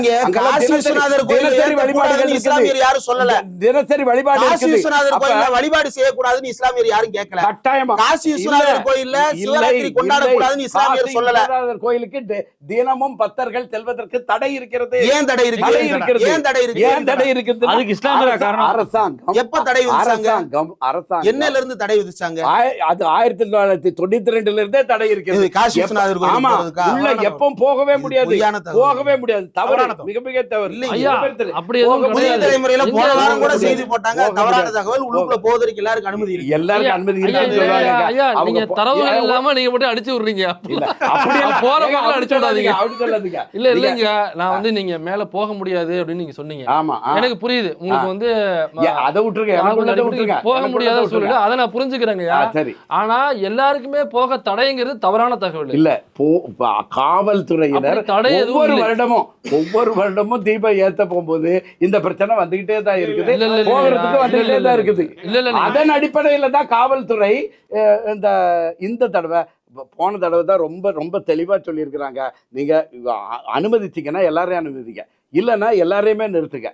நீங்க காசி விஸ்வநாதர் வழிபாடுகள் இஸ்லாமியர் இருக்குது. யாரும் சொல்லல. தினசரி வழிபாடு காசி. விஸ்வநாதர் கோயில்ல வழிபாடு செய்யக்கூடாதுன்னு இஸ்லாமியர் யாரும் கேட்கல. கட்டாயமா. காசி விஸ்வநாதர் கோயில்ல சிவராத்திரி கொண்டாடக்கூடாதுன்னு. இஸ்லாமியர் சொல்லல. கோயிலுக்கு தினமும் பக்தர்கள் செல்வதற்கு தடை இருக்கிறது. ஏன் தடை தடை இருக்கு இருக்கிறது. ஏன் தடை இருக்கு ஏன் தடை இருக்குது? அதுக்கு இஸ்லாமியரா காரணம்? அரசாங்கம் எப்ப தடை விதிச்சாங்க? அரசாங்கம் அரசாங்கம். என்னையில இருந்து தடை விதிச்சாங்க? ஆய- அது ஆயிரத்தி தொள்ளாயிரத்தி தொண்ணூத்தி ரெண்டுல இருந்தே தடை இருக்கிறது. காசி விஸ்வநாதர் கோயில் ஆமா? உள்ள எப்பவும் போகவே முடியாது. போகவே முடியாது. தவறு. மிக மிக தவறு இல்லைங்க. ஐயா மிகப்பெரிய தவறு. அப்படி எதுவும் போக புதிய கிடையாது. தலைமுறையில எங்க போன வாரம் கூட போக செய்தி முடியாது. போட்டாங்க போக தவறான முடியாது. தகவல் உள்ளுக்குள்ள போவதற்கு எல்லாருக்கும் அனுமதி இருக்கு அனுமதி நீங்க தரவுகள் இல்லாம நீங்க மட்டும் அடிச்சு விடுறீங்க போற அடிச்சு விடாதீங்க. அப்படி சொல்லாதீங்க. இல்ல நீங்க- இல்லைங்க நான் வந்து நீங்க மேல போக முடியாது அப்படின்னு நீங்க சொன்னீங்க ஆமா. எனக்கு புரியுது உங்களுக்கு வந்து அதை விட்டுருங்க. போக முடியாத விட்டுருங்க. அதை நான் சரி ஆனா எல்லாருக்குமே போக தடைங்கிறது தவறான தகவல் இல்ல காவல்துறையினர் அப்படி தடை எதுவும் ஒவ்வொரு. வருடமும் ஒவ்வொரு வருடமும் தீபம் ஏத்த போகும்போது இந்த பிரச்சனை வந்துகிட்டே தான் இருக்குது. போகிறதுக்கு வந்துகிட்டே தான். இருக்குது. அதன் அடிப்படையில தான் காவல்துறை இந்த இந்த தடவை போன தடவை தான் ரொம்ப ரொம்ப தெளிவா சொல்லியிருக்கிறாங்க. நீங்க அ- அனுமதிச்சீங்கன்னா எல்லாரையும் அனுமதிங்க. இல்லைன்னா எல்லாரையுமே நிறுத்துங்க.